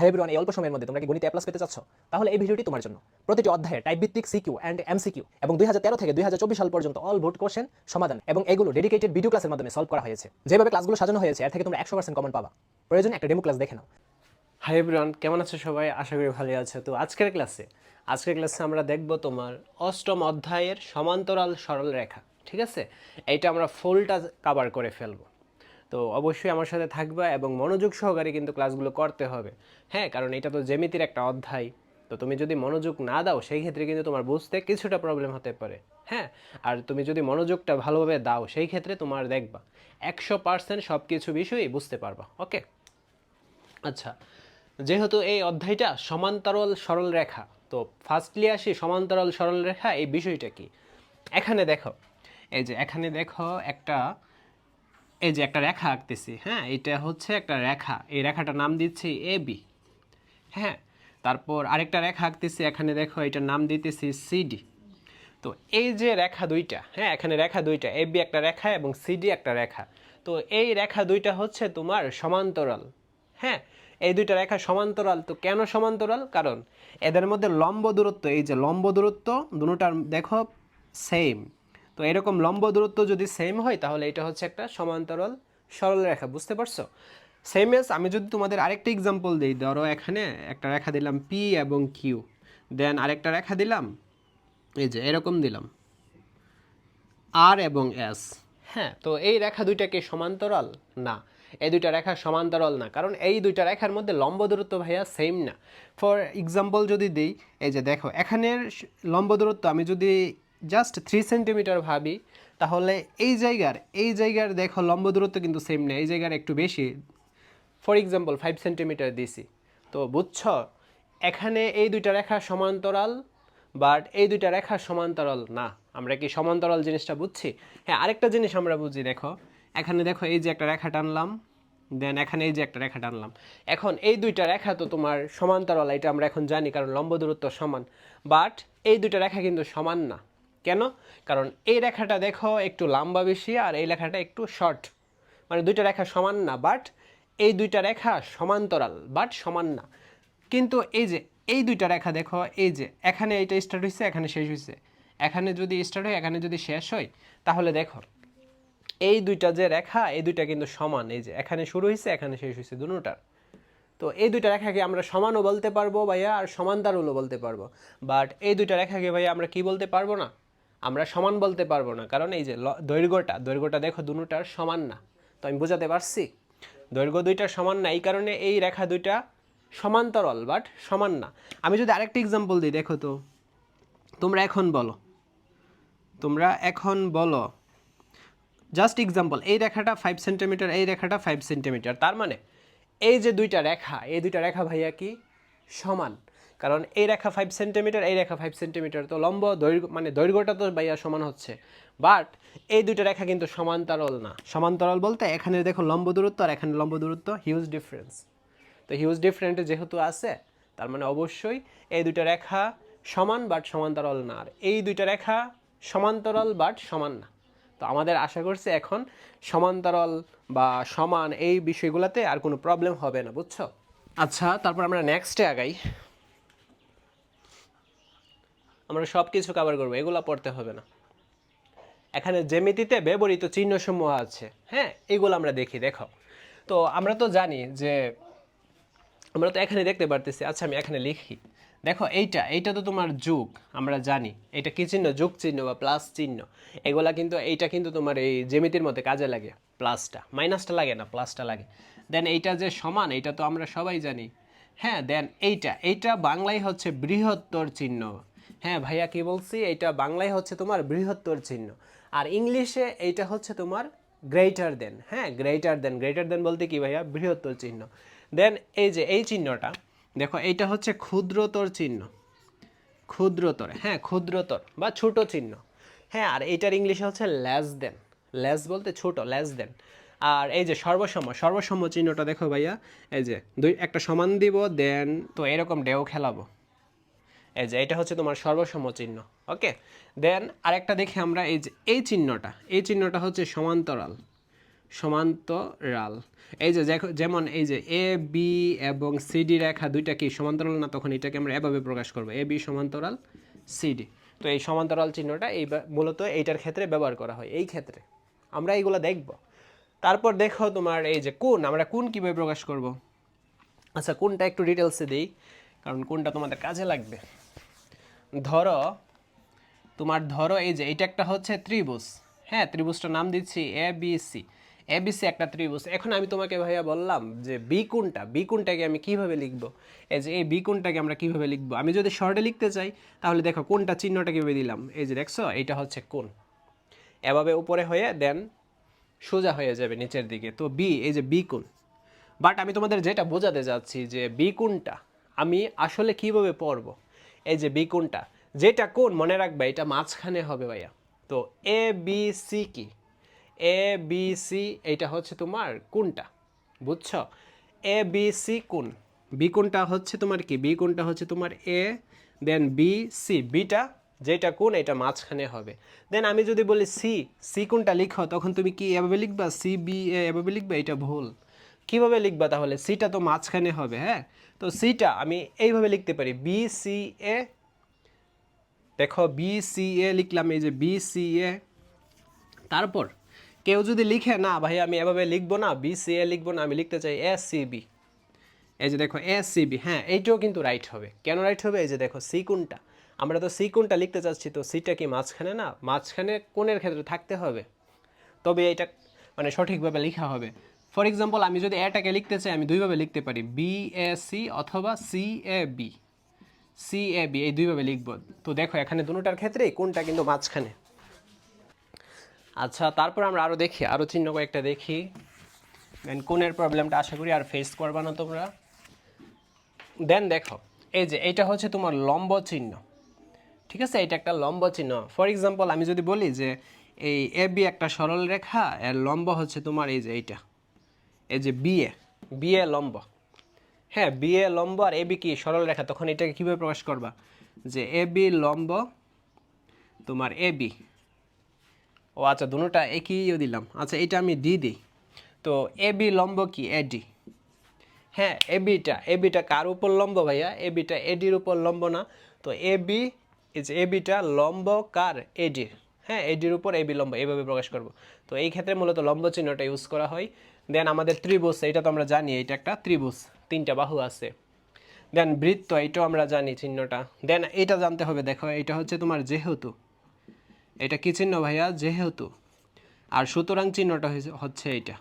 Hi everyone এই অল্প সময়ের মধ্যে তোমরা কি গণিতে প্লাস পেতে চাচ্ছ? তাহলে এই ভিডিওটি তোমার জন্য। প্রতিটি অধ্যায়ে টাইপ ভিত্তিক সিকিউ অ্যান্ড এমসিকিউ এবং দুই থেকে দুই সাল পর্যন্ত অল ভোট কোশ্চেন সমাধান এবং এগুলো ডেডিকেটেড ভিডিও ক্লাসের মাধ্যমে সলভ করা হয়েছে। যেভাবে ক্লাসগুলো সাজানো হয়েছে, এর থেকে তোমরা একশো পার্সেন্ট কমন পাবা। প্রয়োজন, একটা ডেমো ক্লাস দেখে নাও। হাই এভরিওয়ান কেমন আছো সবাই? আশা করি ভালো আছে। তো আজকের ক্লাসে আজকের ক্লাসে আমরা দেখব তোমার অষ্টম অধ্যায়ের সমান্তরাল সরল রেখা ঠিক আছে? এইটা আমরা ফুলটা কাভার করে ফেলব। তো অবশ্যই আমার সাথে থাকবা এবং মনোযোগ সহকারে কিন্তু ক্লাসগুলো করতে হবে। হ্যাঁ কারণ এটা তো জ্যামিতির একটা অধ্যায়। তো তুমি যদি মনোযোগ না দাও, সেই ক্ষেত্রে কিন্তু তোমার বুঝতে কিছুটা প্রবলেম হতে পারে। হ্যাঁ আর তুমি যদি মনোযোগটা ভালোভাবে দাও, সেই ক্ষেত্রে তোমার দেখবা একশো পার্সেন্ট সব কিছু বিষয়ই বুঝতে পারবা, ওকে? আচ্ছা যেহেতু এই অধ্যায়টা সমান্তরাল সরল রেখা, তো ফার্স্টলি আসি সমান্তরাল সরল রেখা, এই বিষয়টা কি? এখানে দেখো, এই যে এখানে দেখো একটা এই যে একটা রেখা আঁকতেছি হ্যাঁ এটা হচ্ছে একটা রেখা। এই রেখাটার নাম দিচ্ছি এ বি হ্যাঁ? তারপর আরেকটা রেখা আঁকতেছি, এখানে দেখো এটার নাম দিতেছি সিডি তো এই যে রেখা দুইটা হ্যাঁ এখানে রেখা দুইটা, এ বি একটা রেখা এবং সিডি একটা রেখা। তো এই রেখা দুইটা হচ্ছে তোমার সমান্তরাল হ্যাঁ? এই দুইটা রেখা সমান্তরাল, তো কেন সমান্তরাল? কারণ এদের মধ্যে লম্ব দূরত্ব, এই যে লম্ব দূরত্ব, দুটার, দেখো সেম তো এরকম লম্ব দূরত্ব যদি সেম হয়, তাহলে এটা হচ্ছে একটা সমান্তরাল সরল রেখা, বুঝতে পারছ? সেম এস আমি যদি তোমাদের আরেকটা এক্সাম্পল দিই, ধরো এখানে একটা রেখা দিলাম পি এবং কিউ দেন আরেকটা রেখা দিলাম, এই যে এরকম দিলাম আর এবং এস হ্যাঁ তো এই রেখা দুইটাকে সমান্তরাল? না, এই দুইটা রেখা সমান্তরাল না, কারণ এই দুইটা রেখার মধ্যে লম্ব দূরত্ব ভাইয়া সেম না। ফর এক্সাম্পল যদি দিই, এই যে দেখো, এখানের লম্ব দূরত্ব আমি যদি জাস্ট থ্রি সেন্টিমিটার ভাবি, তাহলে এই জায়গার এই জায়গার দেখো লম্ব দূরত্ব কিন্তু সেম না এই জায়গার একটু বেশি। ফর এক্সাম্পল ফাইভ সেন্টিমিটার দিছি। তো বুঝছ? এখানে এই দুইটা রেখা সমান্তরাল বাট এই দুইটা রেখা সমান্তরাল না। আমরা কি সমান্তরাল জিনিসটা বুঝছি? হ্যাঁ আরেকটা জিনিস আমরা বুঝি, দেখো। এখানে দেখো এই যে একটা রেখা টানলাম দেন এখানে এই যে একটা রেখা টানলাম। এখন এই দুইটা রেখা তো তোমার সমান্তরাল, এটা আমরা এখন জানি, কারণ লম্ব দূরত্ব সমান। বাট এই দুইটা রেখা কিন্তু সমান না। কেন? কারণ এই রেখাটা দেখো একটু লম্বা বেশি আর এই রেখাটা একটু শর্ট মানে দুইটা রেখা সমান না বাট এই দুইটা রেখা সমান্তরাল বাট সমান না। কিন্তু এই যে, এই দুইটা রেখা দেখো, এই যে, এখানে এইটা স্টার্ট হয়েছে এখানে শেষ হয়েছে এখানে যদি স্টার্ট হয়, এখানে যদি শেষ হয়, তাহলে দেখো, এই দুইটা যে রেখা, এই দুইটা কিন্তু সমান। এই যে, এখানে শুরু হয়েছে এখানে শেষ হয়েছে দুটার তো এই দুইটা রেখাকে আমরা সমানও বলতে পারব, ভাইয়া, আর সমান্তরালও বলতে পারব। বাট এই দুইটা রেখাকে, ভাইয়া, আমরা কি বলতে পারব না? আমরা সমান বলতে পারব না। কারণ এই যে দৈর্ঘ্যটা দৈর্ঘ্যটা দেখো দুটার সমান না। তো আমি বোঝাতে পারছি? দৈর্ঘ্য দুইটা সমান না, এই কারণে এই রেখা দুইটা সমান্তরাল বাট সমান না। আমি যদি আরেকটা এক্সাম্পল দিই, দেখো তো। তোমরা এখন বলো। তোমরা এখন বলো। জাস্ট এক্সাম্পল এই রেখাটা ফাইভ সেন্টিমিটার এই রেখাটা ফাইভ সেন্টিমিটার তার মানে এই যে দুইটা রেখা, এই দুইটা রেখা ভাইয়া কি? সমান। কারণ এই রেখা ফাইভ সেন্টিমিটার এই রেখা ফাইভ সেন্টিমিটার তো লম্ব দৈর্ঘ্য মানে দৈর্ঘ্যটা তো ভাইয়া সমান হচ্ছে। বাট এই দুইটা রেখা কিন্তু সমান্তরাল না। সমান্তরাল বলতে এখানে দেখো লম্ব দূরত্ব আর এখানে লম্ব দূরত্ব হিউজ ডিফারেন্স তো হিউজ ডিফারেন্ট যেহেতু আছে, তার মানে অবশ্যই এই দুইটা রেখা সমান বাট সমান্তরাল না। আর এই দুইটা রেখা সমান্তরাল বাট সমান না। তো আমাদের আশা করছি এখন সমান্তরাল বা সমান এই বিষয়গুলোতে আর কোনো প্রবলেম হবে না, বুঝছ? আচ্ছা তারপর আমরা নেক্সটে আগাই। আমরা সব কিছু কভার করব, এগুলো পড়তে হবে না। এখানে জ্যামিতিতে ব্যবহৃত চিহ্নসমূহ আছে হ্যাঁ? এগুলো আমরা দেখি, দেখো। তো আমরা তো জানি যে, আমরা তো এখানে দেখতে পারতেছি আচ্ছা আমি এখানে লিখি। দেখো, এইটা এইটা তো তোমার যুগ, আমরা জানি। এটা কি চিহ্ন? যুগ চিহ্ন বা প্লাস চিহ্ন। এগুলা কিন্তু, এইটা কিন্তু তোমার এই জ্যামিতির মধ্যে কাজে লাগে প্লাসটা মাইনাসটা লাগে না প্লাসটা লাগে। দেন এইটা যে সমান এটা তো আমরা সবাই জানি। হ্যাঁ দেন এইটা এইটা বাংলায় হচ্ছে বৃহত্তর চিহ্ন। হ্যাঁ ভাইয়া কি বলছি? এটা বাংলায় হচ্ছে তোমার বৃহত্তর চিহ্ন। আর ইংলিশে এইটা হচ্ছে তোমার গ্রেটার দেন হ্যাঁ গ্রেটার দেন গ্রেটার দেন বলতে কি ভাইয়া? বৃহত্তর চিহ্ন। দেন এই যে এই চিহ্নটা, দেখো, এইটা হচ্ছে ক্ষুদ্রতর চিহ্ন। ক্ষুদ্রতর হ্যাঁ ক্ষুদ্রতর বা ছোট চিহ্ন। হ্যাঁ আর এইটার ইংলিশে হচ্ছে ল্যাস দেন ল্যাস বলতে ছোট ল্যাস দেন আর এই যে সর্বসম সর্বসম চিহ্নটা দেখো ভাইয়া, এই যে দুই, একটা সমান দিব দেন তো এরকম ডেও খেলাবো। এই যে, এটা হচ্ছে তোমার সর্বসম চিহ্ন, ওকে? দেন আরেকটা দেখি আমরা, এই যে, এই চিহ্নটা এই চিহ্নটা হচ্ছে সমান্তরাল সমান্তরাল। এই যে যেমন এই যে এ বি এবং সিডি রেখা দুইটা কি সমান্তরাল না তখন এটাকে আমরা এভাবে প্রকাশ করব এ বি সমান্তরাল সিডি তো এই সমান্তরাল চিহ্নটা এই মূলত এইটার ক্ষেত্রে ব্যবহার করা হয়, এই ক্ষেত্রে। আমরা এইগুলো দেখব। তারপর দেখো তোমার এই যে কোন আমরা কোন কীভাবে প্রকাশ করব? আচ্ছা কোনটা একটু ডিটেলসে দিই, কারণ কোনটা তোমাদের কাজে লাগবে। ধরো, তোমার ধরো এই যে এটা একটা হচ্ছে ত্রিভুজ। হ্যাঁ ত্রিভুজটার নাম দিচ্ছি A B C A B C একটা ত্রিভুজ। এখন আমি তোমাকে ভাইয়া বললাম যে বি কোনটা? বি কোনটাকে আমি কীভাবে লিখব? এই যে এই বি কোনটাকে আমরা কীভাবে লিখব? আমি যদি শর্টে লিখতে চাই, তাহলে দেখো কোনটা চিহ্নটা কীভাবে দিলাম? এই যে দেখছ এটা হচ্ছে কোন এভাবে উপরে হয়ে দেন সোজা হয়ে যাবে নিচের দিকে। তো বি এই যে বি কোণ। বাট আমি তোমাদের যেটা বোঝাতে যাচ্ছি যে বি কোণটা আমি আসলে কীভাবে পড়ব? এই যে বি কোনটা? যেটা কোন? মনে রাখবে, এটা মাঝখানে হবে ভাইয়া। তো এ বি সি কি? এ বি সি এইটা হচ্ছে তোমার কোনটা? বুঝছ? এ বি সি কোন? বি কোনটা হচ্ছে তোমার কি? বি কোনটা হচ্ছে তোমার এ দেন বি সি বিটা যেটা কোন, এটা মাঝখানে হবে। দেন আমি যদি বলি সি সি কোনটা লিখো, তখন তুমি কি এভাবে লিখবা? সি বি এভাবে লিখবা? এটা ভুল। কীভাবে লিখবা তাহলে? সিটা তো মাঝখানে হবে হ্যাঁ? তো সিটা আমি এইভাবে লিখতে পারি বি সি এ দেখো বি সি এ লিখলাম, এই যে বি সি এ তারপর কেউ যদি লিখে, না ভাই, আমি এভাবে লিখব না বি সি এ লিখব না, আমি লিখতে চাই এস সি বি এই যে দেখো এস সি বি হ্যাঁ এইটাও কিন্তু রাইট হবে। কেন রাইট হবে? এই যে দেখো সি আমরা তো সি লিখতে চাচ্ছি, তো সিটা কি মাঝখানে না? মাঝখানে কোণের ক্ষেত্রে থাকতে হবে। তবে এটা মানে সঠিকভাবে লেখা হবে। ফর এক্সাম্পল আমি যদি এটাকে লিখতে চাই, আমি দুইভাবে লিখতে পারি। বি এ সি অথবা C A B C A B এই দুইভাবে লিখব। তো দেখো, এখানে দুটোটার ক্ষেত্রেই কোনটা কিন্তু মাঝখানে। আচ্ছা তারপর আমরা আরও দেখি আরও চিহ্ন কয়েকটা দেখি। দেন কোনের প্রবলেমটা আশা করি আর ফেস করবা না তোমরা। দেন দেখো, এই যে এইটা হচ্ছে তোমার লম্ব চিহ্ন। ঠিক আছে? এটা একটা লম্ব চিহ্ন। ফর এক্সাম্পল আমি যদি বলি যে এই এ বি একটা সরল রেখা এর লম্ব হচ্ছে তোমার এই যে এইটা। এই যে বিএ বিএ লম্ব। হ্যাঁ বিএ লম্ব আর এ বি কি সরল রেখা? তখন এটাকে কীভাবে প্রকাশ করবা? যে এ বি লম্ব, তোমার এ বি। ও আচ্ছা দুটোটা একইও দিলাম। আচ্ছা এটা আমি ডি দিই। তো এ বি লম্ব কি? এডি হ্যাঁ এবিটা এবিটা কার উপর লম্ব ভাইয়া? এবিটা এডির উপর লম্ব না। তো এবি ইজ এবিটা লম্ব কার? এডির হ্যাঁ এডির উপর এবি লম্ব, এভাবে প্রকাশ করব। তো এই ক্ষেত্রে মূলত লম্ব চিহ্নটা ইউজ করা হয়। দেন আমাদের ত্রিভুজ এটা তো আমরা জানি এটা একটা ত্রিভুজ, তিনটা বাহু আছে। দেন বৃত্ত এটাও আমরা জানি চিহ্নটা। দেন এটা জানতে হবে, দেখো এটা হচ্ছে তোমার যেহেতু। এটা কি চিহ্ন ভাইয়া? যেহেতু। আর সুতরাং চিহ্নটা হচ্ছে এইটা।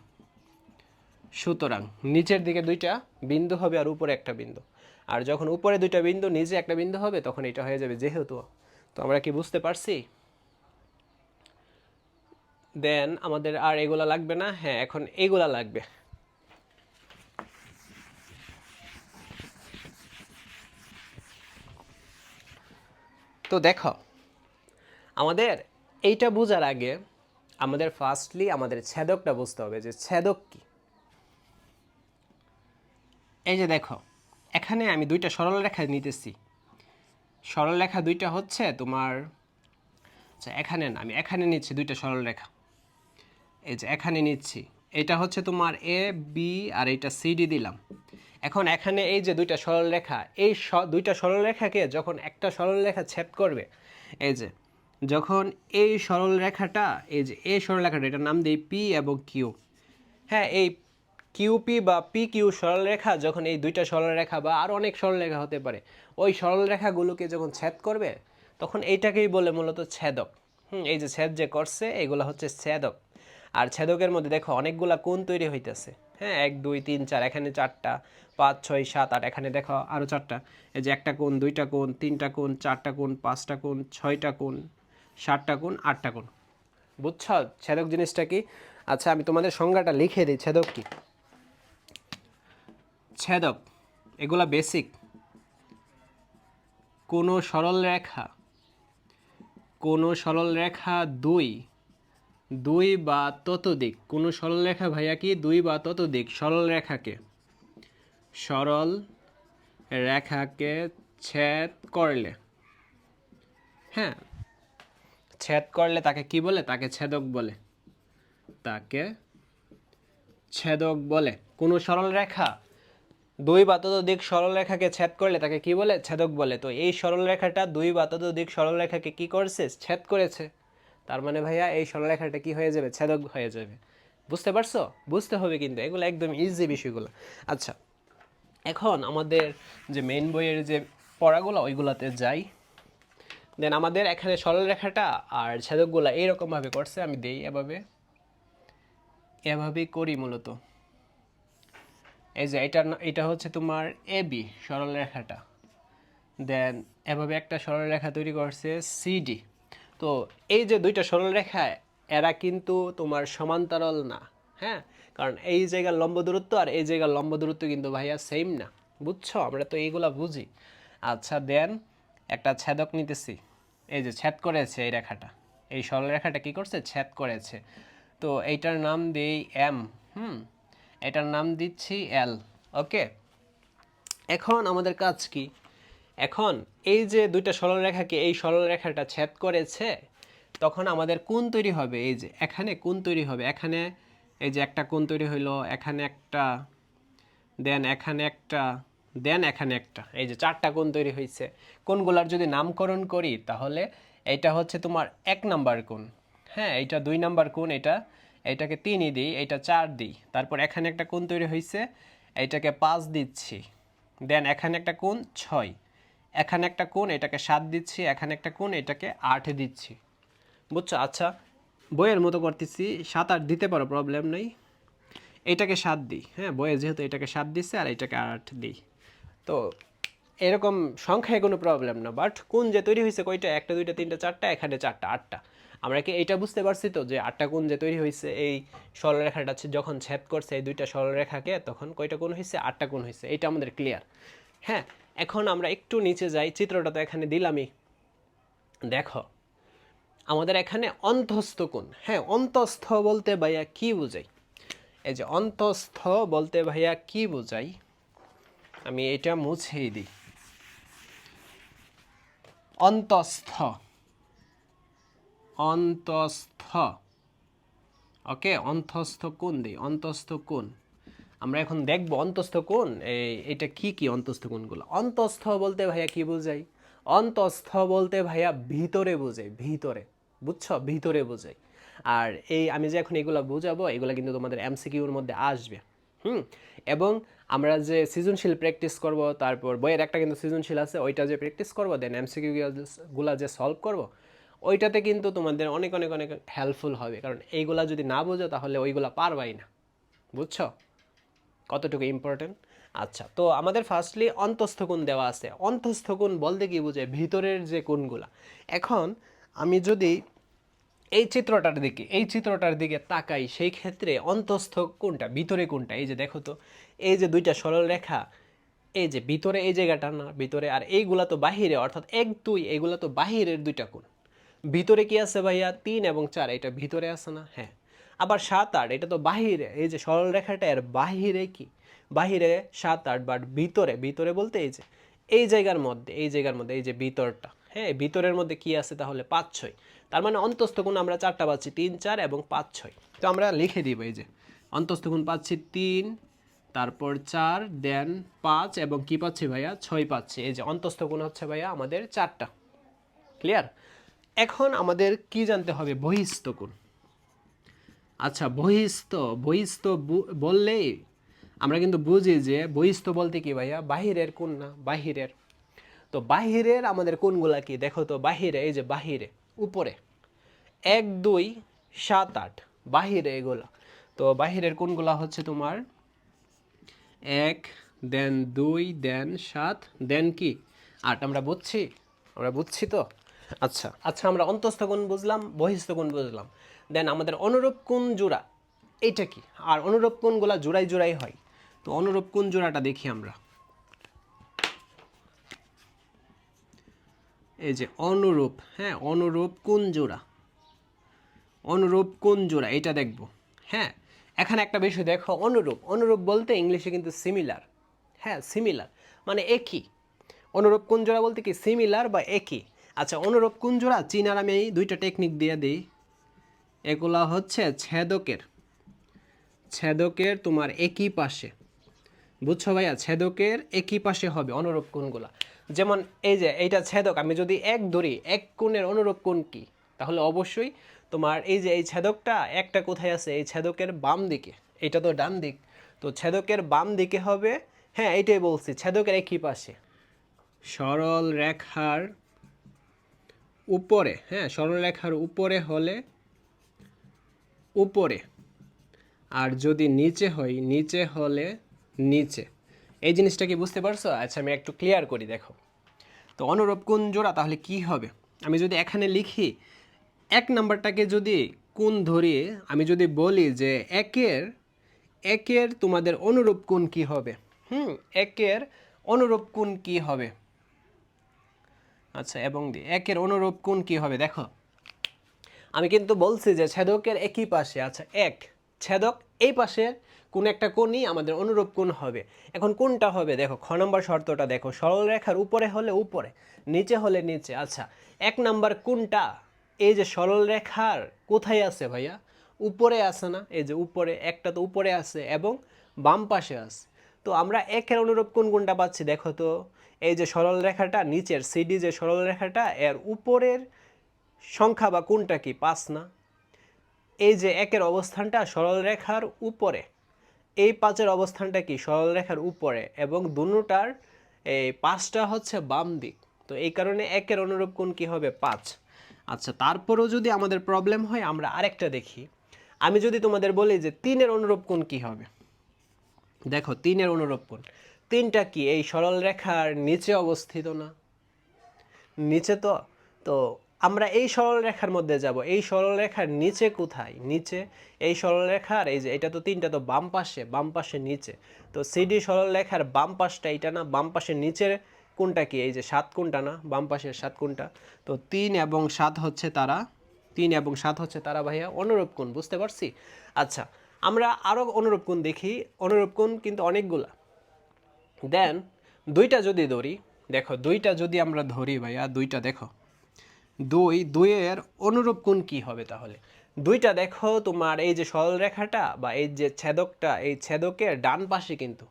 সুতরাং নিচের দিকে দুইটা বিন্দু হবে আর উপরে একটা বিন্দু। আর যখন উপরে দুইটা বিন্দু, নিচে একটা বিন্দু হবে, তখন এটা হয়ে যাবে যেহেতু। তো আমরা কি বুঝতে পারছি? দেন আমাদের আর এগুলা লাগবে না। হ্যাঁ এখন এগুলা লাগবে। তো দেখো, আমাদের এইটা বোঝার আগে আমাদের ফার্স্টলি আমাদের ছেদকটা বুঝতে হবে যে ছেদক কি। এই যে দেখো, এখানে আমি দুইটা সরল রেখা নিতেছি। সরল রেখা দুইটা হচ্ছে তোমার আচ্ছা এখানে না, আমি এখানে নিচ্ছি দুইটা সরল রেখা। এই যে এখানে নিচ্ছি। এটা হচ্ছে তোমার এ বি আর এটা সিডি দিলাম। এখন এখানে এই যে দুইটা সরল রেখা এই দুইটা সরল রেখাকে যখন একটা সরল রেখা ছেদ করবে, এই যে যখন এই সরল রেখাটা এই যে এই সরল রেখাটা এটার নাম দিই পি এবং কিউ হ্যাঁ এই কিউপি বা পি কিউ সরলরেখা যখন এই দুইটা সরলরেখা বা আর অনেক সরলরেখা হতে পারে, ওই সরলরেখাগুলোকে যখন ছেদ করবে, তখন এইটাকেই বলে মূলত ছেদক। হুম, এই যে ছেদ যে করছে, এগুলো হচ্ছে ছেদক। আর ছেদকের মধ্যে দেখো অনেকগুলা কোণ তৈরি হইতেছে। হ্যাঁ এক, দুই, তিন, চার, এখানে চারটা, পাঁচ, ছয়, সাত, আট, এখানে দেখো আরও চারটা। এই যে একটা কোণ, দুইটা কোণ, তিনটা কোণ, চারটা কোণ, পাঁচটা কোণ, ছয়টা কোণ, সাতটা কোণ, আটটা কোণ। বুঝছ? ছেদক জিনিসটা কি? আচ্ছা আমি তোমাদের সংজ্ঞাটা লিখে দিই, ছেদক কি? ছেদক, এগুলা বেসিক কোনো সরল রেখা, কোনো সরল রেখা দুই দুই বা ততোধিক। কোনো সরল রেখা ভাইয়া কি? দুই বা ততোধিক সরল রেখাকে। সরল রেখাকে ছেদ করলে। হ্যাঁ ছেদ করলে তাকে কি বলে? তাকে ছেদক বলে। তাকে ছেদক বলে। কোনো সরল রেখা দুই বা ততোধিক সরল রেখাকে ছেদ করলে তাকে কি বলে? ছেদক বলে। তো এই সরল রেখাটা দুই বা ততোধিক সরল রেখাকে কি করছে? ছেদ করেছে। তার মানে ভাইয়া এই সরল রেখাটা কি হয়ে যাবে? ছেদক হয়ে যাবে। বুঝতে পারছ? বুঝতে হবে কিন্তু, এগুলো একদম ইজি বিষয়গুলো। আচ্ছা এখন আমাদের যে মেইন বইয়ের যে পড়াগুলো, ওইগুলাতে যাই। দেন আমাদের এখানে সরল রেখাটা আর ছেদকগুলো এইরকমভাবে করছে, আমি দেই এভাবে। এভাবেই করি মূলত। এই যে এটা এটা হচ্ছে তোমার এ বি সরল রেখাটা দেন এভাবে একটা সরল রেখা তৈরি করছে সিডি তো এই যে দুইটা সরল রেখা এরা কিন্তু তোমার সমান্তরাল না হ্যাঁ? কারণ এই জায়গার লম্ব দূরত্ব আর এই জায়গার লম্ব দূরত্ব কিন্তু ভাইয়া সেম না, বুঝছ? আমরা তো এইগুলা বুঝি। আচ্ছা দেন একটা ছেদক নিতেছি। এই যে ছেদ করেছে এই রেখাটা। এই সরল রেখাটা কি করছে? ছেদ করেছে। তো এইটার নাম দেই এম হুম? এটার নাম দিচ্ছি এল ওকে এখন আমাদের কাজ কি? এখন এই যে দুইটা সরল রেখাকে এই সরল রেখাটা ছেদ করেছে, তখন আমাদের কোন তৈরি হবে, এই যে এখানে কোন তৈরি হবে, এখানে এই যে একটা কোন তৈরি হইল, এখানে একটা, দেন এখানে একটা, দেন এখানে একটা, এই যে চারটা কোন তৈরি হয়েছে কোণগুলার যদি নামকরণ করি, তাহলে এটা হচ্ছে তোমার এক নাম্বার কোণ। হ্যাঁ এইটা দুই নাম্বার কোণ, এটা এইটাকে তিনই দিই এইটা চার দিই, তারপর এখানে একটা কোণ তৈরি হয়েছে এইটাকে পাঁচ দিচ্ছি, দেন এখানে একটা কোণ ছয় এখানে একটা কোণ, এটাকে সাত দিচ্ছি, এখানে একটা কোণ, এটাকে আট দিচ্ছি। বুঝছ? আচ্ছা বইয়ের মতো করতেছি, সাত আট দিতে পারো প্রবলেম নেই। এটাকে সাত দিই হ্যাঁ বইয়ে যেহেতু এটাকে সাত দিচ্ছে আর এটাকে আট দিই। তো এরকম সংখ্যায় কোনো প্রবলেম না বাট কোন যে তৈরি হয়েছে কয়টা? একটা, দুইটা, তিনটা, চারটা, এখানে চারটা, আটটা। আমরা কি এটা বুঝতে পারছি তো যে আটটা কোন যে তৈরি হয়েছে, এই সরলরেখাটা যখন ছেদ করছে, এই দুইটা সরলরেখাকে, তখন কয়টা কোন হয়েছে? আটটা কোন হয়েছে। এটা আমাদের ক্লিয়ার হ্যাঁ এখন আমরা একটু নিচে যাই, চিত্রটা তো এখানে দিলামই। দেখো, আমাদের এখানে অন্তস্থ কোণ। হ্যাঁ অন্তস্থ বলতে ভাইয়া কি বোঝাই? এই যে অন্তস্থ বলতে ভাইয়া কি বোঝাই? আমি এটা মুছেই দিই। অন্তস্থ। অন্তস্থ। ওকে, অন্তস্থ কোণ দিই, অন্তস্থ কোণ। আমরা এখন দেখব অন্তস্থ কোণ এটা কি কি অন্তস্থ কোণগুলো? অন্তস্থ বলতে ভাইয়া কি বোঝাই অন্তস্থ বলতে ভাইয়া ভিতরে বোঝাই ভিতরে, বুঝছ? ভিতরে বোঝাই আর এই আমি যে এখন এগুলো বুঝাবো, এগুলো কিন্তু তোমাদের এমসিকিউর মধ্যে আসবে, হুম? এবং আমরা যে সৃজনশীল প্র্যাকটিস করব, তারপর বইয়ের একটা কিন্তু সৃজনশীল আছে, ওইটা যে প্র্যাকটিস করব দেন এমসিকিউ গুলা যে সলভ করব, ওইটাতে কিন্তু তোমাদের অনেক অনেক অনেক হেল্পফুল হবে। কারণ এইগুলা যদি না বোঝো তাহলে ওইগুলা পারবাই না, বুঝছ? কতটুকু ইম্পর্টেন্ট আচ্ছা তো আমাদের ফার্স্টলি অন্তস্থ কোণ দেওয়া আছে। অন্তস্থ কোণ বলতে কি বোঝায়? ভিতরের যে কোণগুলা। এখন আমি যদি এই চিত্রটার দিকে, এই চিত্রটার দিকে তাকাই, সেই ক্ষেত্রে অন্তস্থ কোনটা ভিতরে কোনটা এই যে দেখো তো, এই যে দুইটা সরল রেখা, এই যে ভিতরে এই জায়গাটা না, ভিতরে আর এইগুলা তো বাহিরে, অর্থাৎ এক, দুই, এইগুলা তো বাহিরের দুইটা কোণ। ভিতরে কি আছে ভাইয়া? তিন এবং চার, এটা ভিতরে আছে না? হ্যাঁ আবার সাত আট, এটা তো বাহিরে, এই যে সরল রেখাটা এর বাহিরে কি? বাহিরে সাত আট বাট ভিতরে ভিতরে বলতে এই যে, এই জায়গার মধ্যে, এই জায়গার মধ্যে, এই যে ভিতরটা হ্যাঁ ভিতরের মধ্যে কি আছে তাহলে পাঁচ ছয়, তার মানে অন্তস্থ গুণ আমরা চারটা পাচ্ছি, তিন, চার এবং পাঁচ, ছয়। তো আমরা লিখে দিব এই যে, অন্তস্থ গুণ পাচ্ছি তিন, তারপর চার দেন পাঁচ এবং কি পাচ্ছি ভাইয়া? ছয় পাচ্ছি, এই যে অন্তস্থ গুণ হচ্ছে ভাইয়া আমাদের চারটা। ক্লিয়ার এখন আমাদের কি জানতে হবে? বহিস্থ কোণ। আচ্ছা বহিস্থ বহিস্থ বললেই আমরা কিন্তু বুঝি যে বহিস্থ বলতে কি ভাইয়া? বাহিরের কোন না? বাহিরের। তো বাহিরের আমাদের কোনগুলা কি? দেখো তো, বাহিরে, এই যে বাহিরে, উপরে। এক, দুই, সাত, আট, বাহিরে এগুলা। তো বাহিরের কোনগুলা হচ্ছে তোমার? এক, দেন দুই, দেন সাত, দেন কি? আট, আমরা বুঝছি? আমরা বুঝছি তো? আচ্ছা। আচ্ছা আমরা অন্তস্থ কোণ বুঝলাম, বহিস্থ কোণ বুঝলাম। দেন আমাদের অনুরূপ কোণ জোড়া, এইটা কি? আর অনুরূপ কোণগুলা জোড়াই জোড়াই হয়। তো অনুরূপ কোণ জোড়াটা দেখি আমরা। এই যে অনুরূপ হ্যাঁ অনুরূপ কোণ জোড়া। অনুরূপ কোন জোড়া এটা দেখব। হ্যাঁ এখানে একটা বিষয় দেখো, অনুরূপ। অনুরূপ বলতে ইংলিশে কিন্তু সিমিলার হ্যাঁ সিমিলার মানে একই। অনুরূপ কোন জোড়া বলতে কি? সিমিলার বা একই। আচ্ছা অনুরূপ কোন জোড়া চিনার আমি দুইটা টেকনিক দিয়ে দিই। এগুলা হচ্ছে ছেদকের। ছেদকের তোমার একই পাশে। বুঝছ ভাইয়া? ছেদকের একই পাশে হবে অনুরূপ কোণগুলা। যেমন এই যে, এইটা ছেদক, আমি যদি এক ধরি, এক কোণের অনুরূপ কোণ কি? তাহলে অবশ্যই তোমার এই যে, এই ছেদকটা একটা কোথায় আছে? এই ছেদকের বাম দিকে। এটা তো ডান দিক। তো ছেদকের বাম দিকে হবে হ্যাঁ এইটাই বলছি, ছেদকের একই পাশে। সরল রেখার উপরে হ্যাঁ সরল রেখার উপরে হলে উপরে। আর যদি নিচে হয়, নিচে হলে নিচে। এই জিনিসটা কি বুঝতে পারছ? আচ্ছা আমি একটু ক্লিয়ার করি, দেখো। তো অনুরূপ কোন জোড়া, তাহলে কি হবে? আমি যদি এখানে লিখি, এক নাম্বারটাকে যদি কোন ধরি, আমি যদি বলি যে একের একের তোমাদের অনুরূপ কোণ কি হবে? হুম, একের অনুরূপ কোণ কি হবে? আচ্ছা এবং দি, একের অনুরূপ কোন কি হবে? দেখো। আমি কিন্তু বলছি যে ছেদকের একই পাশে আচ্ছা এক। ছেদক এই পাশে কোন একটা কোণই আমাদের অনুরূপ কোণ হবে। এখন কোনটা হবে? দেখো, খ নম্বর শর্তটা দেখো। সরল রেখার উপরে হলে উপরে, নিচে হলে নিচে। আচ্ছা এক নাম্বার কোনটা? এই যে সরল রেখার কোথায় আছে ভাইয়া? উপরে আছে না? এই যে উপরে, একটা তো উপরে আছে এবং বাম পাশে আছে। তো আমরা একের অনুরূপ কোন কোনটা পাচ্ছি? দেখো তো এই যে সরল রেখাটা, নিচের সিডি যে সরল রেখাটা, এর উপরের সংখ্যা বা কোনটা কি পাঁচ না? এই যে একের অবস্থানটা সরল রেখার উপরে, এই পাঁচের অবস্থানটা কি সরল রেখার উপরে এবং দুটার এই পাঁচটা হচ্ছে বাম দিক। তো এই কারণে একের অনুরূপ কোণ কি হবে পাঁচ। আচ্ছা তারপরেও যদি আমাদের প্রবলেম হয়, আমরা আরেকটা দেখি। আমি যদি তোমাদের বলি যে তিনের অনুরূপ কোণ কি হবে? দেখো, তিনের অনুরূপ কোণ। তিনটা কি? এই সরল রেখার নিচে অবস্থিত না? নিচে তো তো আমরা এই সরল রেখার মধ্যে যাব। এই সরল রেখার নিচে কোথায়? নিচে এই সরল রেখার এই যে, এটা তো তিনটা, তো বাম পাশে বাম পাশে নিচে। তো সিডি সরল রেখার বাম পাশটা এটা না? বাম পাশে নিচের কোনটা কি? এই যে সাত কোনটা না? বাম পাশের সাত কোনটা তো তিন এবং সাত হচ্ছে তারা, তিন এবং সাত হচ্ছে তারা ভাইয়া, অনুরূপ কোণ, বুঝতে পারছি? আচ্ছা আমরা আরও অনুরূপ কোণ দেখি। অনুরূপ কোণ কিন্তু অনেকগুলা। দেন দুইটা যদি ধরি, দেখো, দুইটা যদি আমরা ধরি ভাইয়া, দুইটা দেখো। দুই, দুইয়ের অনুরূপ কোণ কি হবে তাহলে? দুইটা দেখো, তোমার এই যে সরল রেখাটা বা এই যে ছেদকটা, এই ছেদকের ডান পাশে কিন্তু।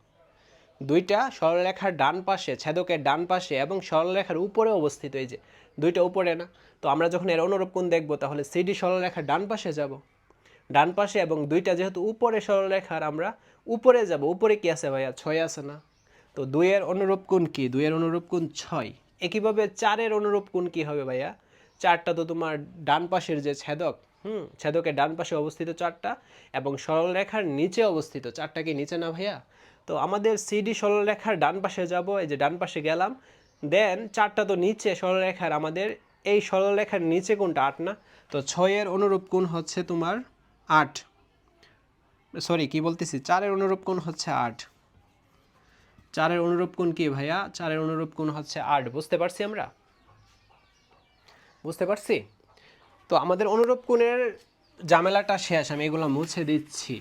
দুইটা সরলরেখার ডান পাশে, ছেদকের ডান পাশে এবং সরলরেখার উপরে অবস্থিত এই যে, দুইটা উপরে না? তো আমরা যখন এর অনুরূপ কোণ দেখব, তাহলে সিডি সরলরেখার ডান পাশে যাব। ডান পাশে এবং দুইটা যেহেতু উপরে সরলরেখার আমরা উপরে যাব। উপরে কি আছে ভাইয়া? ছয় আছে না? তো দুইয়ের অনুরূপ কোণ কি? দুইয়ের অনুরূপ কোণ ছয়। একইভাবে চারের অনুরূপ কোণ কি হবে ভাইয়া? চারটা তো তোমার ডান পাশের যে ছেদক, হুম, ছেদকের ডান পাশে অবস্থিত চারটা এবং সরলরেখার নিচে অবস্থিত। চারটা কি নিচে না ভাইয়া? তো আমাদের সিডি সরলরেখার ডান পাশে যাব, এই যে ডান পাশে গেলাম। দেন চারটা তো নিচে সরলরেখার আমাদের, এই সরলরেখার নিচে কোনটা? আট না? তো ছয়ের অনুরূপ কোণ হচ্ছে তোমার আট। সরি কি বলতেছি? চারের অনুরূপ কোণ হচ্ছে আট। চারের অনুরূপ কোণ কি ভাইয়া? চারের অনুরূপ কোণ হচ্ছে আট। বুঝতে পারছি আমরা? বুঝতে পারছি? তো আমাদের অনুরূপ কোণের ঝামেলাটা শেষ, আমি এগুলো মুছে দিচ্ছি।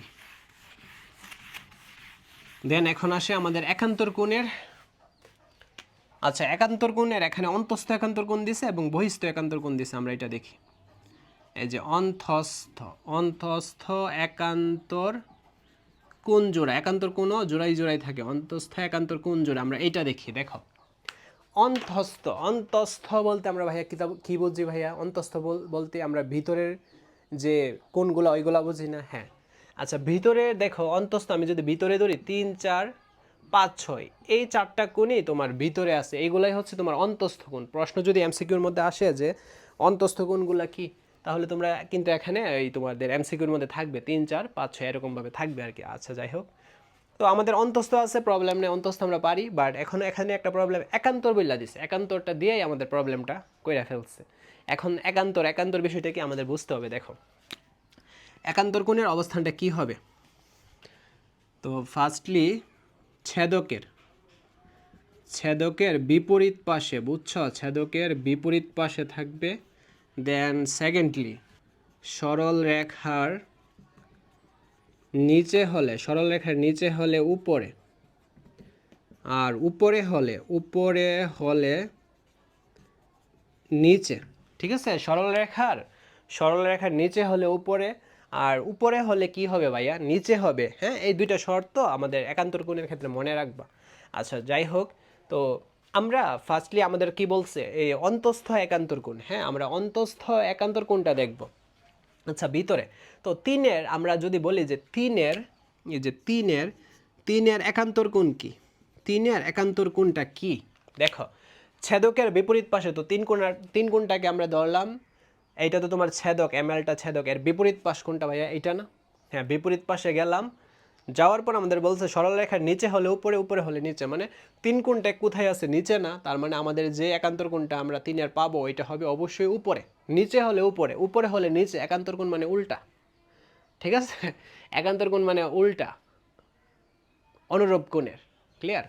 দেন এখন আসে আমাদের একান্তর কোণের। আচ্ছা একান্তর কোণের, এখানে অন্তস্থ একান্তর কোণ দিছে এবং বহিস্থ একান্তর কোণ দিছে, আমরা এটা দেখি। এই যে অন্তস্থ অন্তস্থ একান্তর কোন জোড়া? একান্তর কোণও জোড়াই জোড়াই থাকে? অন্তস্থ, একান্তর কোন জোড়া? আমরা এইটা দেখি, দেখো। অন্তস্থ অন্তস্থ বলতে আমরা ভাইয়া কিতাব কি বুঝি ভাইয়া? অন্তস্থ বল- বলতে আমরা ভিতরের যে কোনগুলো, ওইগুলা বুঝি না? হ্যাঁ। আচ্ছা ভিতরে দেখো, অন্তস্থ আমি যদি ভিতরে ধরি, তিন, চার, পাঁচ, ছয়, এই চারটা কোণই তোমার ভিতরে আছে। এইগুলাই হচ্ছে তোমার অন্তস্থ কোণ। প্রশ্ন যদি এমসিকিউর মধ্যে আসে যে অন্তস্থ কোণগুলা কি? তাহলে তোমরা কিন্তু এখানে এই তোমাদের এমসিকিউর মধ্যে থাকবে তিন, চার, পাঁচ, ছয় এরকমভাবে থাকবে আর কি। আচ্ছা যাই হোক। তো আমাদের অন্তস্থ আছে প্রবলেম নেই, অন্তস্থ আমরা পারি বাট এখন এখানে একটা প্রবলেম একান্তর বইলা দিছে। একান্তরটা দিয়েই আমাদের প্রবলেমটা কইরা ফেলছে। এখন একান্তর একান্তর বিষয়টা কি আমাদের বুঝতে হবে, দেখো। একান্তর কোণের অবস্থানটা কি হবে? তো ফার্স্টলি ছেদকের ছেদকের বিপরীত পাশে, বুঝছ? ছেদকের বিপরীত পাশে থাকবে দেন সেকেন্ডলি সরল রেখার নিচে হলে, সরল রেখার নিচে হলে উপরে, আর উপরে হলে উপরে হলে নিচে, ঠিক আছে? সরল রেখার সরল রেখার নিচে হলে উপরে, আর উপরে হলে কি হবে ভাইয়া? নিচে হবে হ্যাঁ? এই দুইটা শর্ত আমাদের একান্তর কোণের ক্ষেত্রে মনে রাখবা। আচ্ছা যাই হোক, তো আমরা ফার্স্টলি আমাদের কি বলছে? এই অন্তস্থ একান্তর কোণ। হ্যাঁ আমরা অন্তস্থ একান্তর কোণটা দেখব। আচ্ছা ভিতরে। তো তিনের, আমরা যদি বলি যে তিনের, এই যে তিনের তিনের একান্তর কোণ কি? তিনের একান্তর কোণটা কি? দেখো, ছেদকের বিপরীত পাশে তো তিন কোণার, তিন কোণটাকে আমরা ধরলাম। এইটা তো তোমার ছেদক এমএলটা ছেদক। এর বিপরীত পাশ কোনটা ভাইয়া এইটা না? হ্যাঁ বিপরীত পাশে গেলাম। যাওয়ার পর আমাদের বলছে সরলরেখার নিচে হলে উপরে উপরে হলে নিচে। মানে তিন কোণটা কোথায় আছে? নিচে না। তার মানে আমাদের যে একান্তর কোণটা আমরা তিনের পাবো এটা হবে অবশ্যই উপরে। নিচে হলে উপরে উপরে হলে নিচে। একান্তর কোণ মানে উল্টা। ঠিক আছে? একান্তর কোণ মানে উল্টা। অনুরূপ কোণের। ক্লিয়ার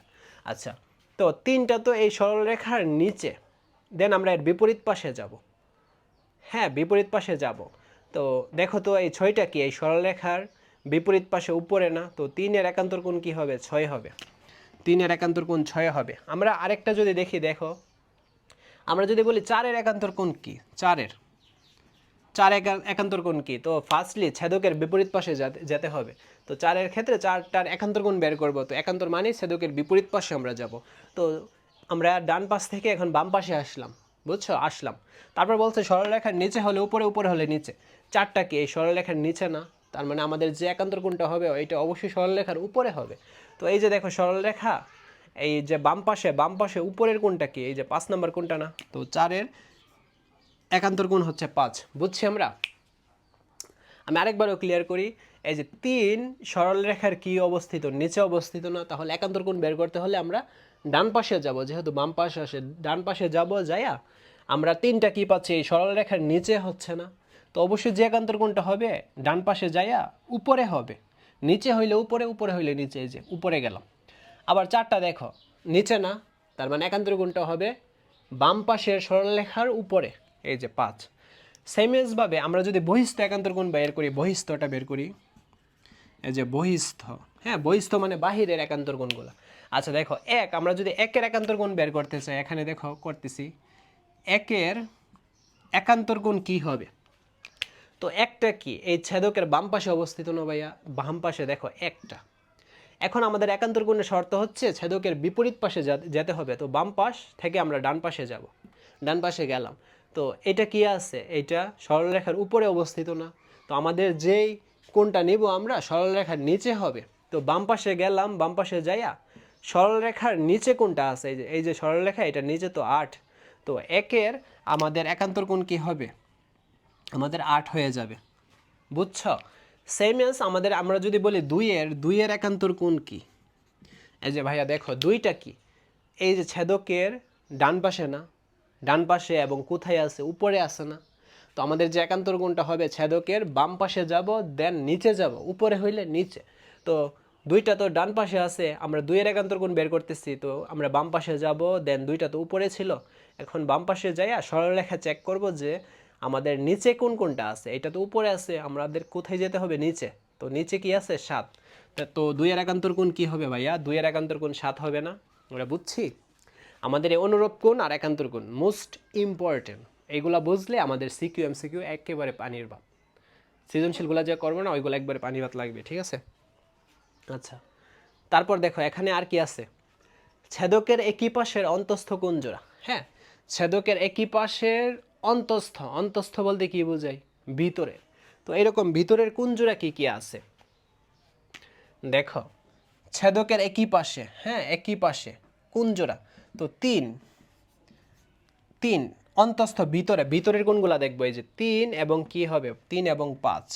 আচ্ছা তো তিনটা তো এই সরলরেখার নিচে। দেন আমরা এর বিপরীত পাশে যাব। হ্যাঁ বিপরীত পাশে যাব। তো দেখো তো এই ছয়টা কি? এই সরলরেখার বিপরীত পাশে উপরে না, তো তিনের একান্তর কোণ কি হবে? ছয় হবে। তিনের একান্তর কোণ ছয় হবে। আমরা আরেকটা যদি দেখি, দেখো। আমরা যদি বলি চারের একান্তর কোণ কি? চারের। চার একা- একান্তর কোণ কি? তো ফার্স্টলি ছেদকের বিপরীত পাশে যাতে- যেতে হবে। তো চারের ক্ষেত্রে চারটার একান্তর কোণ বের করব। তো একান্তর মানে ছেদকের বিপরীত পাশে আমরা যাব। তো আমরা ডান পাশ থেকে এখন বাম পাশে আসলাম, বুঝছ? আসলাম। তারপর বলছে সরলরেখার নিচে হলে উপরে উপরে হলে নিচে। চারটা কি? এই সরলরেখার নিচে না? তার মানে আমাদের যে একান্তর কোণটা হবে, এটা অবশ্যই সরলরেখার উপরে হবে। তো এই যে দেখো সরলরেখা, এই যে বাম পাশে বাম পাশে উপরের কোণটা কি? এই যে পাঁচ নাম্বার কোণটা না? তো চারের একান্তর কোণ হচ্ছে পাঁচ। বুঝছি আমরা? আমি আরেকবারও ক্লিয়ার করি, এই যে তিন সরলরেখার কি অবস্থিত? নিচে অবস্থিত না, তাহলে একান্তর কোণ বের করতে হলে আমরা ডান পাশে যাব। যেহেতু বাম পাশে আসে, ডান পাশে যাব, যাইয়া আমরা তিনটা কি পাচ্ছি? এই সরলরেখার নিচে হচ্ছে না। তো অবশ্যই যে একান্তর কোণটা হবে, ডান পাশে যাইয়া উপরে হবে। নিচে হইলে উপরে উপরে হইলে নিচে যে উপরে গেলাম। আবার চারটা দেখো, নিচে না, তার মানে একান্তর কোণটা হবে বাম পাশের সরলরেখার উপরে, এই যে পাঁচ। সেমেজভাবে আমরা যদি বহিস্থ একান্তর কোণ বের করি, বহিস্থটা বের করি, এই যে বহিস্থ হ্যাঁ বহিস্থ মানে বাহিরের একান্তর কোণগুলো। আচ্ছা দেখো, এক, আমরা যদি একের একান্তর কোণ বের করতে চাই, এখানে দেখো, করতেছি, একের একান্তর কোণ কী হবে? তো একটা কি? এই ছেদকের বাম পাশে অবস্থিত না ভাইয়া? বাম পাশে দেখো একটা। এখন আমাদের একান্তর কোণের শর্ত হচ্ছে ছেদকের বিপরীত পাশে যেতে হবে। তো বাম পাশ থেকে আমরা ডান পাশে যাব। ডান পাশে গেলাম। তো এটা কি আছে? এটা সরলরেখার উপরে অবস্থিত না। তো আমাদের যেই কোনটা নিব আমরা, সরলরেখার নিচে হবে। তো বাম পাশে গেলাম, বাম পাশে যাইয়া সরলরেখার নিচে কোনটা আছে। এই যে এই যে সরলরেখা, এটা নিচে তো আট। তো একের আমাদের একান্তর কোণ কি হবে? আমাদের আট হয়ে যাবে। বুঝছ? সেম এস আমাদের, আমরা যদি বলি দুইয়ের দুইয়ের একান্তর কোণ কি? এই যে ভাইয়া দেখো, দুইটা কি? এই যে ছেদকের ডান পাশে না, ডান পাশে এবং কোথায় আছে? উপরে আছে না। তো আমাদের যে একান্তর কোণটা হবে ছেদকের, বাম পাশে যাব দেন নিচে যাব। উপরে হইলে নিচে। তো দুইটা তো ডান পাশে আছে, আমরা দুইয়ের একান্তর কোণ বের করতেছি, তো আমরা বাম পাশে যাব দেন দুইটা তো উপরে ছিল। এখন বাম পাশে যাইয়া সরলরেখা চেক করব যে আমাদের নিচে কোন কোনটা আছে? এটা তো উপরে আছে, আমাদের কোথায় যেতে হবে? নিচে। তো নিচে কি আছে? সাত। তা- দুইয়ের একান্তর কোণ কি হবে ভাইয়া? দুইয়ের একান্তর কোণ সাত হবে না? আমরা বুঝছি? আমাদের এই অনুরূপ কোণ আর একান্তর কোণ, মোস্ট ইম্পর্টেন্ট। এইগুলা বুঝলে আমাদের সিকিউ এম সিকিউ একেবারে পানির ভাত সৃজনশীলগুলো যা করব না, ওইগুলো একবারে পানি ভাত লাগবে, ঠিক আছে? আচ্ছা। তারপর দেখো, এখানে আর কি আছে? ছেদকের একই পাশের অন্তস্থ কোণ জোড়া হ্যাঁ? ছেদকের একই পাশের অন্তস্থ অন্তস্থ বলতে কি বোঝায় ভিতরে। তো এরকম ভিতরের কোণ জোড়া কি কি আছে? দেখো, ছেদকের একই পাশে হ্যাঁ একই পাশে কোন জোড়া তো তিন তিন, অন্তস্থ ভিতরে, ভিতরের কোনগুলা দেখব? এই যে তিন এবং কি হবে? তিন এবং পাঁচ।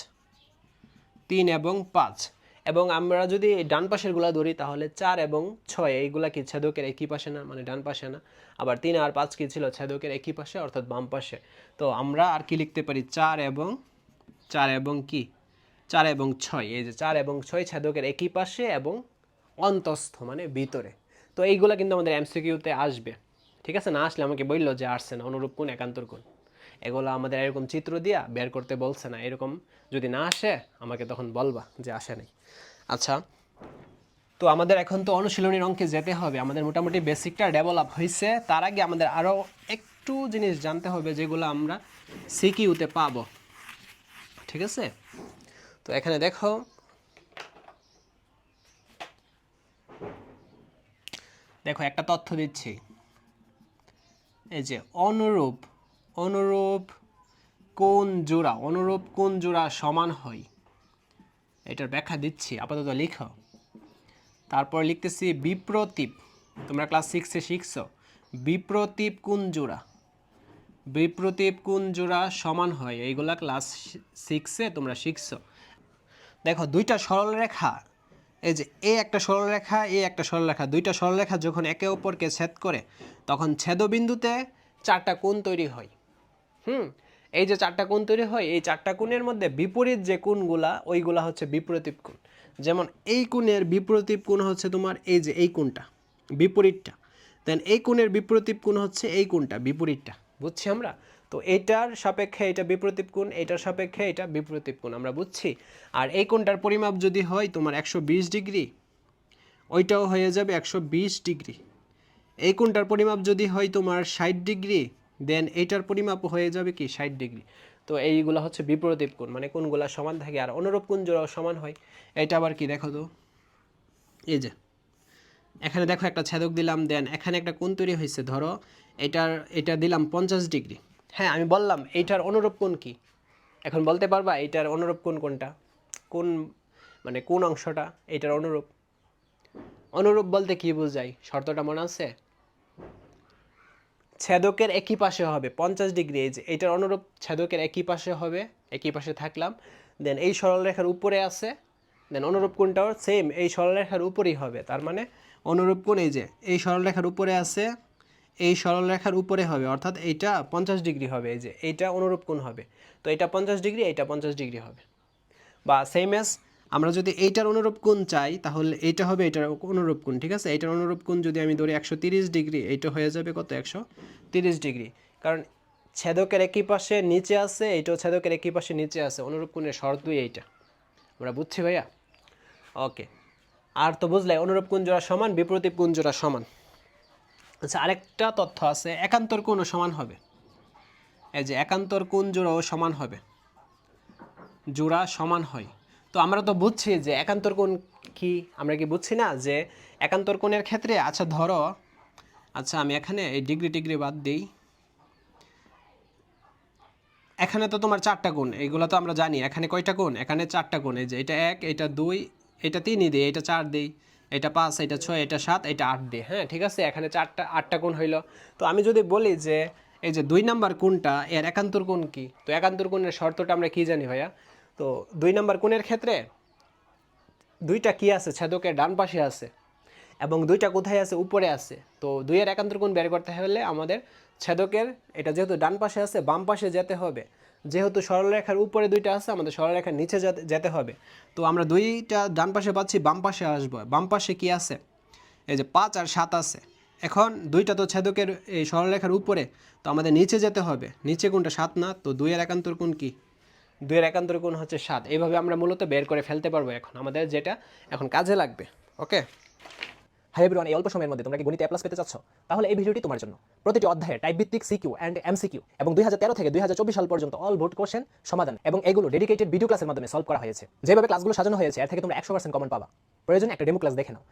তিন এবং পাঁচ। এবং আমরা যদি ডান পাশেরগুলা ধরি, তাহলে চার এবং ছয়, এইগুলা কি ছেদকের একই পাশে না? মানে ডান পাশে না। আবার তিন আর পাঁচ কি ছিল? ছেদকের একই পাশে, অর্থাৎ বাম পাশে। তো আমরা আর কি লিখতে পারি? চার এবং চার এবং কি? চার এবং ছয়। এই যে চার এবং ছয় ছেদকের একই পাশে এবং অন্তস্থ মানে ভিতরে। তো এইগুলা কিন্তু আমাদের এমসিকিউতে আসবে। ঠিক আছে? না আসলে আমাকে বলল যে আসছে না। অনুরূপ কোন একান্তর কোন এগুলো আমাদের এরকম চিত্র দিয়া বের করতে বলছে না। এরকম যদি না আসে, আমাকে তখন বলবা যে আসে নাই। আচ্ছা তো আমাদের এখন তো অনুশীলনীর অঙ্কে যেতে হবে। আমাদের মোটামুটি বেসিকটা ডেভেলপ হয়েছে তার আগে আমাদের আরও একটু জিনিস জানতে হবে যেগুলো আমরা সিকিউতে পাবো। ঠিক আছে? তো এখানে দেখো দেখো একটা তথ্য দিচ্ছি। এই যে অনুরূপ অনুরূপ কোন জোড়া, অনুরূপ কোন জোড়া সমান হয়? এটার ব্যাখ্যা দিচ্ছি, আপাতত লিখো। তারপর লিখতেছি বিপ্রতীপ, তোমরা ক্লাস সিক্সে শিখছো। বিপ্রতীপ কোন জোড়া? বিপ্রতীপ কোন জোড়া সমান হয়? এইগুলা ক্লাস সিক্সে তোমরা শিখছো। দেখো, দুইটা সরলরেখা এই যে এ একটা সরলরেখা এ একটা সরলরেখা দুইটা সরলরেখা যখন একে অপরকে ছেদ করে, তখন ছেদবিন্দুতে চারটা কোণ তৈরি হয়। হুম? এই যে চারটা কোণ তৈরি হয়, এই চারটা কোণের মধ্যে বিপরীত যে কোণগুলা, ওইগুলা হচ্ছে বিপরীত কোণ। যেমন এই কোণের বিপরীত কোণ হচ্ছে তোমার এই যে এই কোণটা, বিপরীতটা। দেন এই কোণের বিপরীত কোণ হচ্ছে এই কোণটা, বিপরীতটা। বুঝছি আমরা? তো এটার সাপেক্ষে এটা বিপরীত কোণ এইটার সাপেক্ষে এটা বিপরীত কোণ, আমরা বুঝছি? আর এই কোণটার পরিমাপ যদি হয় তোমার একশো বিশ ডিগ্রি, ওইটাও হয়ে যাবে একশো বিশ ডিগ্রি। এই কোণটার পরিমাপ যদি হয় তোমার ষাট ডিগ্রি দেন এইটার পরিমাপ হয়ে যাবে কি ষাট ডিগ্রি তো এইগুলো হচ্ছে বিপরীত কোণ মানে কোণগুলো সমান থাকে আর অনুরূপ কোণ জোড়াও সমান হয়। এটা আবার কি দেখো তো? এই যে, এখানে দেখো একটা ছেদক দিলাম দেন এখানে একটা কোণ তৈরি হয়েছে, ধরো এটার, এটা দিলাম পঞ্চাশ ডিগ্রি হ্যাঁ আমি বললাম এইটার অনুরূপ কোণ কি? এখন বলতে পারবা এইটার অনুরূপ কোণ কোনটা? কোন মানে কোন অংশটা এইটার অনুরূপ। অনুরূপ বলতে কি বোঝায় শর্তটা মনে আছে? ছেদকের একই পাশে হবে, পঞ্চাশ ডিগ্রি, এই যে এইটার অনুরূপ ছেদকের একই পাশে হবে, একই পাশে থাকলাম। দেন এই সরলরেখার উপরে আছে দেন অনুরূপ কোণটাও সেম এই সরলরেখার উপরেই হবে। তার মানে অনুরূপ কোণ এই যে, এই সরলরেখার উপরে আছে, এই সরলরেখার উপরে হবে, অর্থাৎ এইটা পঞ্চাশ ডিগ্রি হবে, এই যে এইটা অনুরূপ কোণ হবে। তো এটা পঞ্চাশ ডিগ্রি, এইটা পঞ্চাশ ডিগ্রি হবে। বা সেম এস আমরা যদি এইটার অনুরূপ কোণ চাই, তাহলে এইটা হবে এটার অনুরূপ কোণ ঠিক আছে? এইটার অনুরূপ কোণ যদি আমি ধরি একশো তিরিশ ডিগ্রি, এইটা হয়ে যাবে কত? একশো তিরিশ ডিগ্রি। কারণ ছেদকের একই পাশে নিচে আছে, এইটাও ছেদকের একই পাশে নিচে আছে। অনুরূপ কোণের শর্তই এইটা। আমরা বুঝছি ভাইয়া? ওকে। আর তো বুঝলে, অনুরূপ কোণ জোড়া সমান, বিপরীত কোণ জোড়া সমান। আচ্ছা আরেকটা তথ্য আছে, একান্তর কোণও সমান হবে। এই যে একান্তর কোণ জোড়াও সমান হবে। জোড়া সমান হয়। তো আমরা তো বুঝছি যে একান্তর কোণ কি? আমরা কি বুঝছি না যে একান্তর কোণের ক্ষেত্রে আচ্ছা ধরো আচ্ছা আমি এখানে এই ডিগ্রি টিগ্রি বাদ দিই। এখানে তো তোমার চারটা কোণ এইগুলো তো আমরা জানি। এখানে কয়টা কোণ? এখানে চারটা কোণ। এই যে এটা এক, এটা দুই, এটা তিনই দিই এটা চার দিই। এটা পাঁচ, এটা ছয়, এটা সাত, এটা আট দিই হ্যাঁ ঠিক আছে? এখানে চারটা, আটটা কোণ হইল। তো আমি যদি বলি যে এই যে দুই নাম্বার কোণটা, এর একান্তর কোণ কি? তো একান্তর কোণের শর্তটা আমরা কি জানি ভাইয়া? তো দুই নম্বর কোণের ক্ষেত্রে দুইটা কি আছে? ছেদকের ডান পাশে আছে এবং দুইটা কোথায় আছে? উপরে আছে। তো দুইয়ের একান্তর কোণ বের করতে হলে আমাদের ছেদকের, এটা যেহেতু ডান পাশে আছে, বাম পাশে যেতে হবে। যেহেতু সরলরেখার উপরে দুইটা আছে, আমাদের সরলরেখার নিচে যেতে- হবে। তো আমরা দুইটা ডান পাশে পাচ্ছি, বাম পাশে আসব। বাম পাশে কি আছে? এই যে পাঁচ আর সাত আছে। এখন দুইটা তো ছেদকের এই সরলরেখার উপরে, তো আমাদের নিচে যেতে হবে। নিচে কোনটা সাত না, তো দুইয়ের একান্তর কোণ কি? দুইয়ের একান্তর কোণ হচ্ছে সাত। এইভাবে আমরা মূলত বের করে ফেলতে পারব এখন। আমাদের যেটা এখন কাজে লাগবে। ওকে? হাই এভরিওয়ান এই অল্প সময়ের মধ্যে তোমরা কি গণিতে প্লাস পেতে চাচ্ছ? তাহলে এই ভিডিওটি তোমার জন্য। প্রতিটি অধ্যায়ে টাইপ ভিত্তিক সিকিউ অ্যান্ড এম এমসিকিউ এবং দুই হাজার তেরো থেকে দুই হাজার চব্বিশ সাল পর্যন্ত অল ভোট কোশ্চেন সমাধান এবং এগুলো ডেডিকেটেড ভিডিও ক্লাসের মাধ্যমে সলভ করা হয়েছে। যেভাবে ক্লাসগুলো সাজানো হয়েছে, এর থেকে তোমরা একশো পার্সেন্ট কমন পাবা। প্রয়োজন একটা ডেমো ক্লাস দেখে নাও।